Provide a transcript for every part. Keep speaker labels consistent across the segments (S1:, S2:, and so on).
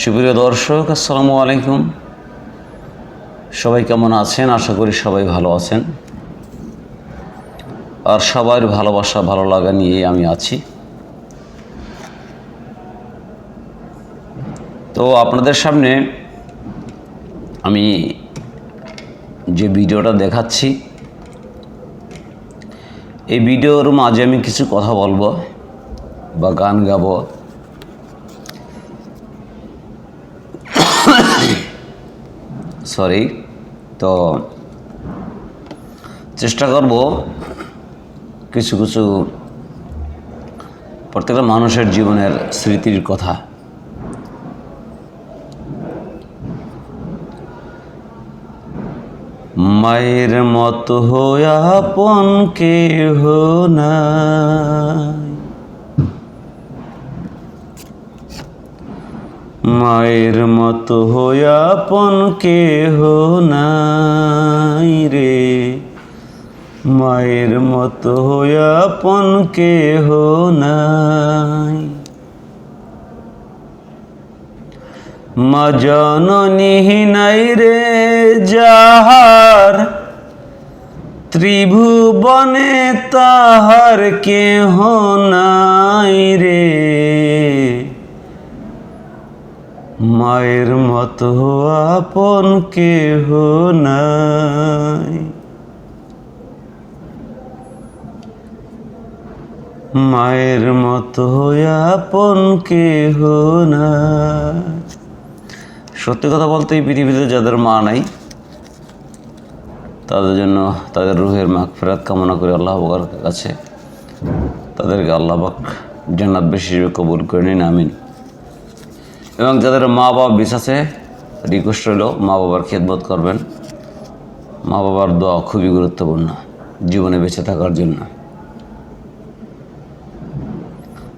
S1: সুপ্রিয় দর্শক, আসসালামু আলাইকুম। সবাই কেমন আছেন? আশা করি সবাই ভালো আছেন। আর সবার ভালোবাসা, ভালো লাগা নিয়ে আমি আছি। তো আপনাদের সামনে আমি যে ভিডিওটা দেখাচ্ছি, এই ভিডিওর মাঝে আমি কিছু কথা বলব বা গান গাবো। সরি তো চেষ্টা করব কিছু কিছু প্রত্যেকটা মানুষের জীবনের স্মৃতির কথা। মায়ের মতো হইয়া আপন কেহ নাই। মায়ের মতো হইয়া আপন কেহ নাই রে। মায়ের মতো হইয়া আপন কেহ নাই। মা জননী নাই রে যাহার ত্রিভুবনে তাহার কেহ নাই রে। মায়ের মতো আপন কেহ নাই। মায়ের মতো আপন কেহ নাই। সত্যি কথা বলতে এই পৃথিবীতে যাদের মা নাই, তাদের জন্য তাদের রুহের মাগ ফেরাত কামনা করে, আল্লাহ কাছে। তাদেরকে আল্লাহ পাক জান্নাত বেশি কবুল করে নিন, আমিন। এবং যাদের মা বাবা বিশ্বাসে রিকোয়েস্ট রইল মা বাবার খেদমত করবেন। মা বাবার দোয়া খুবই গুরুত্বপূর্ণ, জীবনে বেঁচে থাকার জন্য।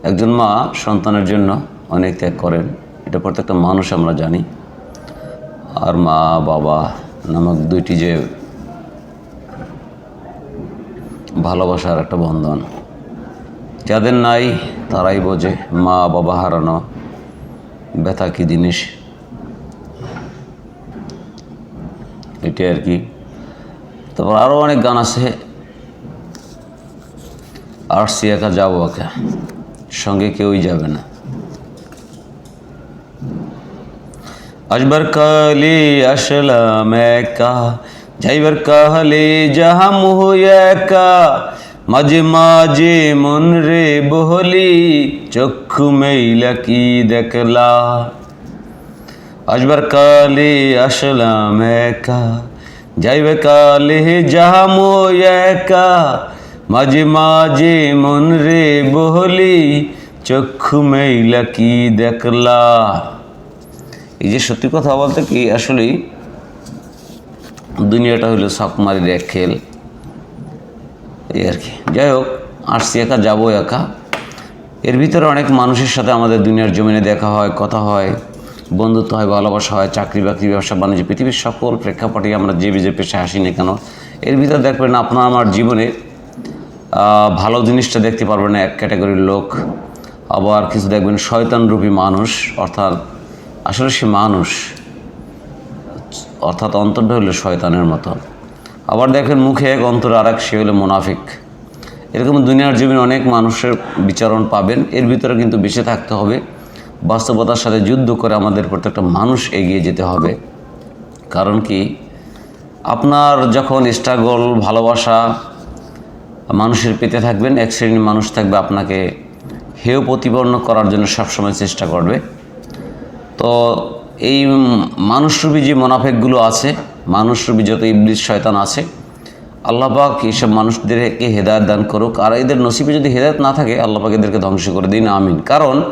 S1: একজন মা সন্তানের জন্য অনেক ত্যাগ করেন, এটা প্রত্যেকটা মানুষ আমরা জানি। আর মা বাবা নামক দুইটি যে ভালোবাসার একটা বন্ধন, যাদের নাই তারাই বোঝে মা বাবা হারানো। ব্যথা কী জিনিস? এটাই আর কি। তারপর আরও অনেক গান আছে। আসছি একা যাব একা। সঙ্গে কেউই যাবে না। আসবার কালে আসলাম একা। যাইবার কালে যাহাম একা। মাঝে মাঝে মন রে বহলি, চক্ষু মেইলা কি দেখলা? আসবার কালে আসলাম একা, যাইবে কালে যাহাম একা। মাঝে মাঝে মন রে বহলি, চক্ষু মেইলা কি দেখলা? এই যে সত্যি কথা বলতে কি, আসলেই দুনিয়াটা হলো সাকমারির এক খেল। এই আর কি। যাই হোক, আসছি একা, যাব একা। এর ভিতরে অনেক মানুষের সাথে আমাদের দুনিয়ার জমিনে দেখা হয়, কথা হয়, বন্ধুত্ব হয়, ভালোবাসা হয়, চাকরি বাকরি, ব্যবসা, বাণিজ্য, পৃথিবীর সকল প্রেক্ষাপটে আমরা যে যে পেশায় আসি না কেন, এর ভিতরে দেখবেন আপনার আমার জীবনে ভালো জিনিসটা দেখতে পারবেন না, এক ক্যাটাগরির লোক, আবার কিছু দেখবেন শয়তানরূপী মানুষ, অর্থাৎ আসলে সে মানুষ, অর্থাৎ অন্তরটা হলো শয়তানের মতো। আবার দেখেন মুখে এক অন্তরে আর এক সে হলো মুনাফিক। এরকম দুনিয়ার জীবনে অনেক মানুষের বিচারণ পাবেন, এর ভিতরে কিন্তু বেঁচে থাকতে হবে। বাস্তবতার সাথে যুদ্ধ করে আমাদের প্রত্যেকটা মানুষ এগিয়ে যেতে হবে। কারণ কি? আপনার যখন স্ট্রাগল ভালোবাসা মানুষের পেতে থাকবেন, এক শ্রেণির মানুষ থাকবে আপনাকে হেয় প্রতিপন্ন করার জন্য সবসময় চেষ্টা করবে। তো এই মানুষরূপী যে মোনাফেকগুলো আছে মানুষরূপী যত ইবলিশ শয়তান আছে। আল্লাপাক এইসব মানুষদেরকে হেদায়ত দান করুক। আর এদের নসিবে যদি হেদায়ত না থাকে আল্লাপাক এদেরকে ধ্বংস করে দিন। আমিন। কারণ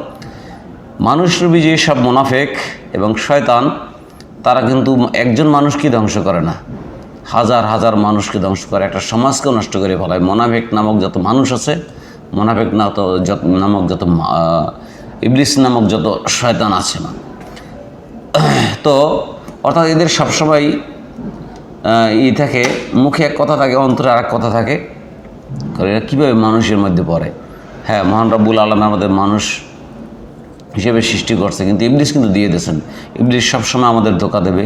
S1: মানুষরূপী যে সব মোনাফেক এবং শয়তান, তারা কিন্তু একজন মানুষকে ধ্বংস করে না। হাজার হাজার মানুষকে ধ্বংস করে। একটা সমাজকেও নষ্ট করে ফেলায়। মোনাফেক নামক যত মানুষ আছে, মোনাফেক না তো যত নামক যত ইবলিস নামক যত শয়তান আছে। না তো অর্থাৎ এদের সবসময় ই থাকে, মুখে এক কথা থাকে, অন্তরে আর এক কথা থাকে। কারণ এরা কীভাবে মানুষের মধ্যে পড়ে? হ্যাঁ মহান রব্বুল আলম আমাদের মানুষ হিসেবে সৃষ্টি করছে, কিন্তু ইবলিস কিন্তু দিয়ে দিয়েছেন। ইবলিস সবসময় আমাদের ধোকা দেবে।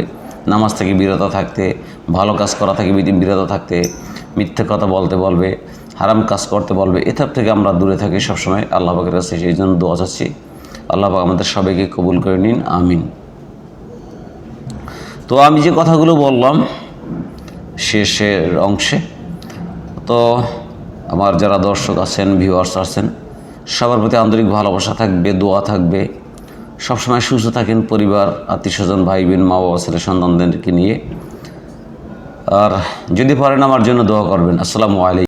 S1: নামাজ থেকে বিরত থাকতে, ভালো কাজ করা থেকে বিরত থাকতে, মিথ্যে কথা বলতে বলবে, হারাম কাজ করতে বলবে, এসব থেকে আমরা দূরে থাকি সবসময়। আল্লাহ পাকের কাছে সেই জন্য দোয়া চাচ্ছি। আল্লাহ পাক আমাদের সবাইকে কবুল করে নিন, আমিন। তো আমি যে কথাগুলো বললাম শেষের অংশে। তো আমার যারা দর্শক আছেন ভিউয়ার্স আছেন, সবার প্রতি আন্তরিক ভালোবাসা থাকবে, দোয়া থাকবে। সবসময় সুস্থ থাকেন পরিবার আত্মীয় স্বজন ভাই বোন মা বাবা ছেলে সন্তানদেরকে নিয়ে। আর যদি পারেন আমার জন্য দোয়া করবেন। আসসালামু আলাইকুম।